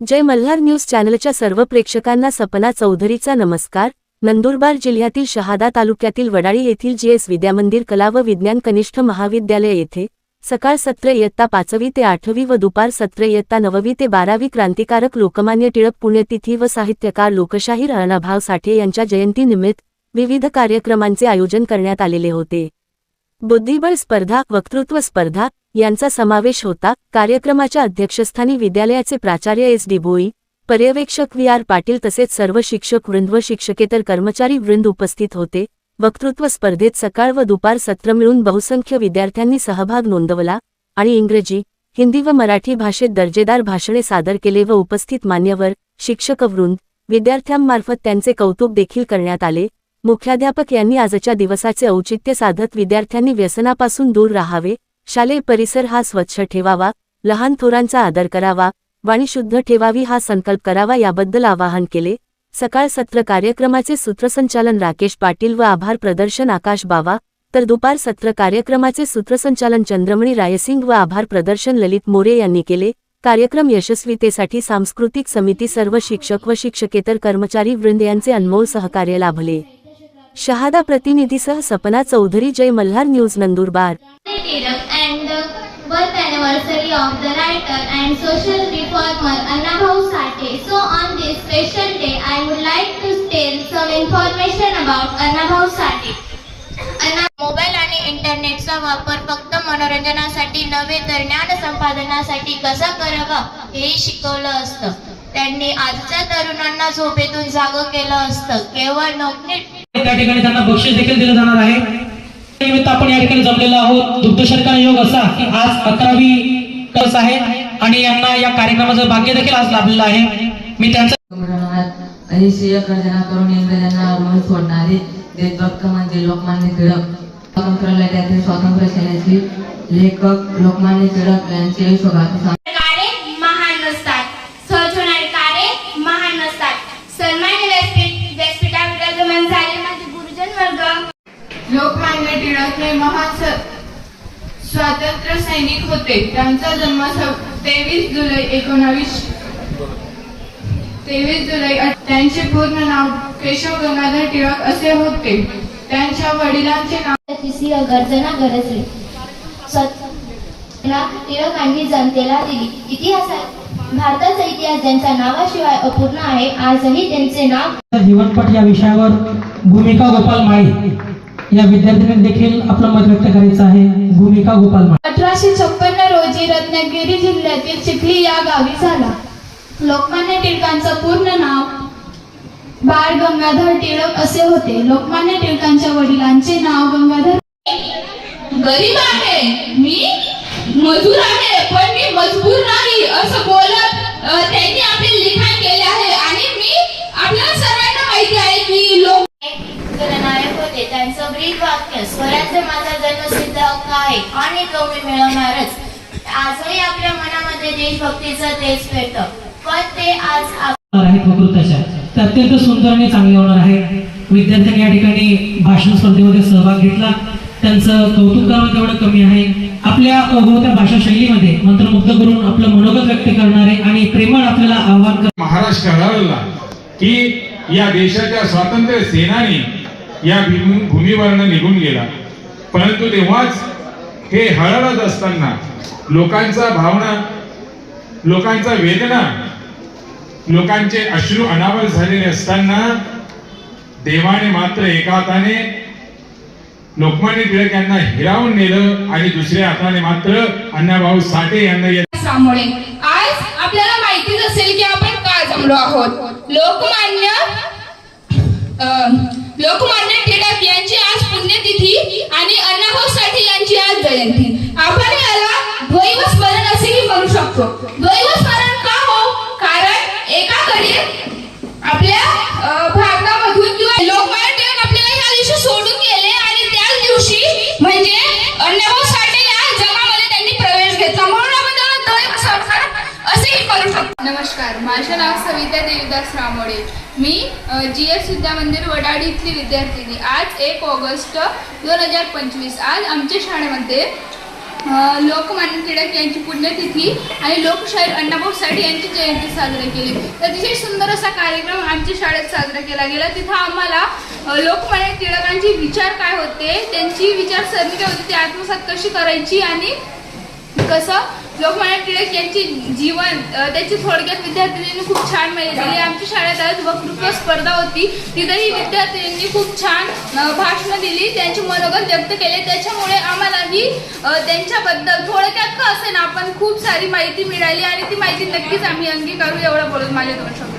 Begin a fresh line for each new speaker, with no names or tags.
जय Malhar news चॅनलच्या सर्व प्रेक्षकांना सपना चौधरीचा नमस्कार. नंदुरबार जिल्ह्यातील शहादा तालुक्यातील वडाळी येथील जीएस विद्यामंदिर कला व विज्ञान कनिष्ठ महाविद्यालय येथे सकाळ सत्र इयत्ता पाचवी ते आठवी व दुपार सत्र इयत्ता नववी ते बारावी क्रांतिकारक लोकमान्य टिळक पुण्यतिथी व साहित्यकार लोकशाहीर अण्णाभाव साठे यांच्या जयंतीनिमित्त विविध कार्यक्रमांचे आयोजन करण्यात आलेले होते. बुद्धिबळ स्पर्धा वक्तृत्व स्पर्धा यांचा समावेश होता. कार्यक्रमाच्या अध्यक्षस्थानी विद्यालयाचे प्राचार्य एस. डी. भोई पर्यवेक्षक व्ही. आर. पाटील तसेच सर्व शिक्षक वृंद व शिक्षकेतर कर्मचारी वृंद उपस्थित होते. वक्तृत्व स्पर्धेत सकाळ व दुपार सत्र मिळून बहुसंख्य विद्यार्थ्यांनी सहभाग नोंदवला आणि इंग्रजी हिंदी व मराठी भाषेत दर्जेदार भाषणे सादर केले व उपस्थित मान्यवर शिक्षकवृंद विद्यार्थ्यांमार्फत त्यांचे कौतुक देखील करण्यात आले. मुख्याध्यापक यांनी आजच्या दिवसाचे औचित्य साधत विद्यार्थ्यांनी व्यसनापासून दूर राहावे. शालेय परिसर हा स्वच्छ ठेवावा लहान थोरांचा आदर करावा वाणी शुद्ध ठेवावी हा संकल्प करावा याबद्दल आवाहन केले. सकाळ सत्र कार्यक्रमाचे सूत्रसंचालन राकेश पाटील व आभार प्रदर्शन आकाश बावा. तर दुपार सत्र कार्यक्रमाचे सूत्रसंचालन चंद्रमणी रायसिंग व आभार प्रदर्शन ललित मोरे यांनी केले. कार्यक्रम यशस्वीतेसाठी सांस्कृतिक समिती सर्व शिक्षक व शिक्षकेतर कर्मचारी वृंद यांचे अनमोल सहकार्य लाभले. शहादा प्रतिनिधी सह सपना चौधरी जय मल्हार न्यूज नंदुरबार.
स्पेशल आणि इंटरनेटचा वापर फक्त मनोरंजनासाठी नव्हे तर ज्ञान संपादनासाठी कसं करावा हे शिकवलं असतं. त्यांनी आजच्या तरुणांना झोपेतून जाग केलं असतं. केवळ नोकरी
त्या ठिकाणी त्यांना बक्षीस देखील दिलं जाणार आहे. निमित्त आपण या ठिकाणी जमलेलो आहोत. दुग्धशर्कन योग असा की आज अकरावी कस आहे आणि यांना या कार्यक्रमाचं भाग्य देखील आज लाभलेलं आहे. मी त्यांचं
संमेलनात गर्जना करून इंग्रजांना मन सोडणारे देशभक्त म्हणजे लोकमान्य टिळक. स्वातंत्र्य लढ्यातील स्वातंत्र्य सेनेचे लेखक लोकमान्य टिळक यांचे
महान
स्वातंत्र्य सैनिक होते. त्यांचा जन्म तेवीस जुलै एकोणावीस तेवीस जुलै त्यांचे पूर्ण नाव केशव गंगाधर टिळक असे होते. त्यांच्या वडिलांचे नाव
गर्जना गरजली. सत्य टिळकांनी जनतेला दिली. इतिहासात भारताचा इतिहास ज्यांच्या नावाशिवाय अपूर्ण आहे आजही त्यांचे नाव
जीवनपट या विषयावर भूमिका गोपाल माळी. या विद्यार्थ्यांनी देखील आपलं मत व्यक्त करायचं आहे. भूमिका गोपाल
अठराशे छप्पन्न रोजी रत्नागिरी जिल्ह्यातील चिखली या गावी झाला. लोकमान्य टिळकांचं पूर्ण नाव बाळ गंगाधर टिळक असे होते. लोकमान्य टिळकांच्या वडिलांचे नाव गंगाधर
गरीब आहे. मी मजूर आहे पण मी मजबूर नाही असं बोलत
ब्रीद वाक्य स्वराज्य माझा जन्मसिद्ध हक्क आहे आणि तो मी मिळवणारच. आजही आपल्या मनामध्ये देशभक्तीचं तेज पेटतं. पण ते आज
आहेत ते अत्यंत सुंदर आणि चांगले होणार आहे. विद्यार्थ्यांनी या ठिकाणी भाषण स्पर्धेमध्ये सहभाग घेतला. त्यांचं कौतुक करणं तेवढं कमी आहे. आपल्या ओघवत्या भाषा शैलीमध्ये मंत्रमुग्ध करून आपलं मनोगत व्यक्त करणारे आणि प्रेमळ आपल्याला आव्हान कर
महाराष्ट्र की या देशाच्या स्वातंत्र्य सेनानी या भूमीवरनं निघून गेला. परंतु तेव्हाच हे हळहळत असताना लोकांचा भावना लोकांचा वेदना लोकांचे अश्रू अनावर झालेले असताना देवाने मात्र एका हाताने लोकमान्य टिळक यांना हिरावून नेलं आणि दुसऱ्या हाताने मात्र अण्णाभाऊ साठे यांना या
आज आपल्याला माहितीच असेल की आपण का जमलो आहोत? लोकमान्य लोकमान्य टिळक यांची आज पुण्यतिथी आणि अण्णाभाऊ साठे यांची आज जयंती. आपण याला द्वैवस्मरण असेही म्हणू शकतो. द्वैवस्मरण
नमस्कार माझे नाव सविता देवीदास रामोडे. मी जी एस विद्यामंदिर वडाडी इथली विद्यार्थिनी. आज एक ऑगस्ट दोन हजार पंचवीस. आज आमच्या शाळेमध्ये
लोकमान्य टिळक यांची पुण्यतिथी आणि लोकशाहीर अण्णाभाऊ साठे यांची जयंती साजरी केली. अतिशय सुंदर असा कार्यक्रम आमच्या शाळेत साजरा केला गेला. तिथं आम्हाला लोकमान्य टिळकांचे विचार काय होते त्यांची विचारसरणी काय होती ती आत्मसात कशी करायची आणि कसं लोकमान्य टिळक यांची जीवन त्याची थोडक्यात विद्यार्थिनींनी खूप छान माहिती दिली आमच्या शाळेत आज वक्तृत्व स्पर्धा होती. तिथेही विद्यार्थिनींनी खूप छान भाषणं दिली त्यांचे मनोगत व्यक्त केले. त्याच्यामुळे आम्हालाही त्यांच्याबद्दल थोडक्यात का असे ना आपण खूप सारी माहिती मिळाली आणि ती माहिती नक्कीच आम्ही अंगीकारू एवढं बोलून माझे दोन शब्द